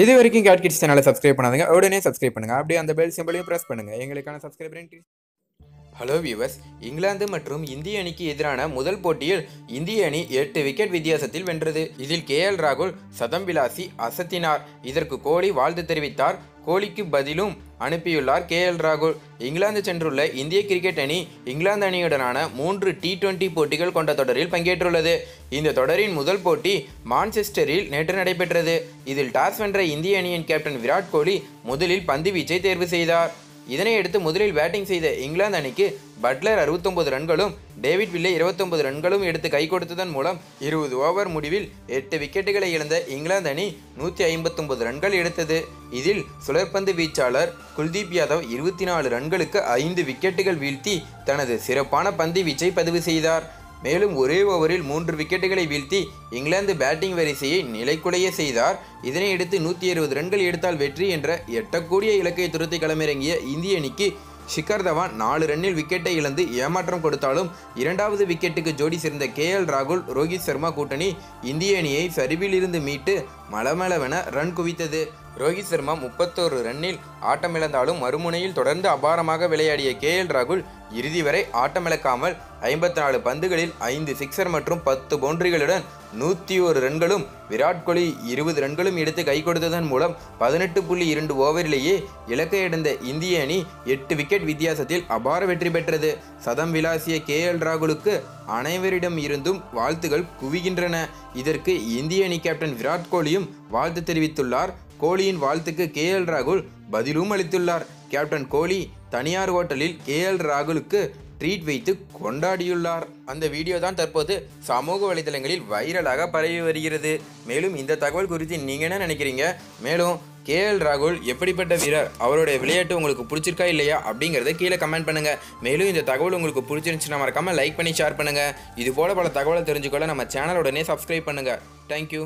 இது வரைக்கும் gate kids சேனலை சப்ஸ்கிரைப் பண்ணாதுங்க. உடனே சப்ஸ்கிரைப் பண்ணுங்க. அப்படியே அந்த பெல் சிம்பிளையும் ப்ரெஸ் பண்ணுங்க. எங்களுக்கான சப்ஸ்கிரைபர் ஹலோ வியூவர்ஸ் இங்கிலாந்து மற்றும் இந்திய அணிக்கு எதிரான முதல் போட்டியில் இந்திய அணி எட்டு விக்கெட் வித்தியாசத்தில் வென்றது. இதில் கே எல் ராகுல் சதம் விலாசி அசத்தினார். இதற்கு கோலி வாழ்த்து தெரிவித்தார். கோலிக்கு பதிலும் அனுப்பியுள்ளார் கே எல் ராகுல். இங்கிலாந்து சென்றுள்ள இந்திய கிரிக்கெட் அணி இங்கிலாந்து அணியுடனான மூன்று டி டுவெண்டி போட்டிகள் கொண்ட தொடரில் பங்கேற்றுள்ளது. இந்த தொடரின் முதல் போட்டி மான்செஸ்டரில் நேற்று நடைபெற்றது. இதில் டாஸ் வென்ற இந்திய அணியின் கேப்டன் விராட் கோலி முதலில் பந்து வீச்சை தேர்வு செய்தார். இதனையடுத்து முதலில் பேட்டிங் செய்த இங்கிலாந்து அணிக்கு பட்லர் அறுபத்தொன்பது ரன்களும் டேவிட் வில்லே இருபத்தொன்பது ரன்களும் எடுத்து கை கொடுத்ததன் மூலம் இருபது ஓவர் முடிவில் எட்டு விக்கெட்டுகளை இழந்த இங்கிலாந்து அணி நூற்றி ஐம்பத்தொன்பது ரன்கள் எடுத்தது. இதில் சுழற்பந்து வீச்சாளர் குல்தீப் யாதவ் இருபத்தி நாலு ரன்களுக்கு ஐந்து விக்கெட்டுகள் வீழ்த்தி தனது சிறப்பான பந்து வீச்சை பதிவு செய்தார். மேலும் ஒரே ஓவரில் மூன்று விக்கெட்டுகளை வீழ்த்தி இங்கிலாந்து பேட்டிங் வரிசையை நிலைக்குலைய செய்தார். இதனையடுத்து நூற்றி இருபது ரன்கள் எடுத்தால் வெற்றி என்ற எட்டக்கூடிய இலக்கை துரத்தி களமிறங்கிய இந்திய அணிக்கு ஷிகர் தவான் நாலு ரன்னில் விக்கெட்டை இழந்து ஏமாற்றம் கொடுத்தாலும் இரண்டாவது விக்கெட்டுக்கு ஜோடி சேர்ந்த கே எல் ராகுல் ரோஹித் சர்மா கூட்டணி இந்திய அணியை சரிவிலிருந்து மீட்டு மலமளவென ரன் குவித்தது. ரோஹித் சர்மா முப்பத்தோரு ரன்னில் ஆட்டமிழந்தாலும் மறுமுனையில் தொடர்ந்து அபாரமாக விளையாடிய கே எல் ராகுல் இறுதி வரை ஆட்டமிழக்காமல் ஐம்பத்தி நாலு பந்துகளில் ஐந்து சிக்ஸர் மற்றும் பத்து பவுண்டரிகளுடன் நூற்றி ஒரு ரன்களும் விராட் கோலி இருபது ரன்களும் எடுத்து கை கொடுத்ததன் மூலம் பதினெட்டு புள்ளி இரண்டு ஓவரிலேயே இலக்கை அடைந்த இந்திய அணி எட்டு விக்கெட் வித்தியாசத்தில் அபார வெற்றி பெற்றது. சதம் விளாசிய கே எல் ராகுலுக்கு அனைவரிடம் இருந்தும் வாழ்த்துகள் குவிகின்றன. இதற்கு இந்திய அணி கேப்டன் விராட் கோலியும் வாழ்த்து தெரிவித்துள்ளார். கோலியின் வாழ்த்துக்கு கே எல் ராகுல் பதிலும் அளித்துள்ளார். கேப்டன் கோலி தனியார் ஹோட்டலில் கே எல் ராகுலுக்கு ட்ரீட் வைத்து கொண்டாடியுள்ளார். அந்த வீடியோ தான் தற்போது சமூக வலைதளங்களில் வைரலாக பரவி வருகிறது. மேலும் இந்த தகவல் குறித்து நீங்கள் என்ன நினைக்கிறீங்க? மேலும் கே எல் ராகுல் எப்படிப்பட்ட வீரர்? அவருடைய விளையாட்டு உங்களுக்கு பிடிச்சிருக்கா இல்லையா? அப்படிங்கிறத கீழே கமெண்ட் பண்ணுங்க. மேலும் இந்த தகவல் உங்களுக்கு பிடிச்சிருந்துச்சுன்னா மறக்காமல் லைக் பண்ணி ஷேர் பண்ணுங்க. இது போல பல தகவலை தெரிஞ்சுக்கொள்ள நம்ம சேனலுடனே சப்ஸ்கிரைப் பண்ணுங்க. தேங்க்யூ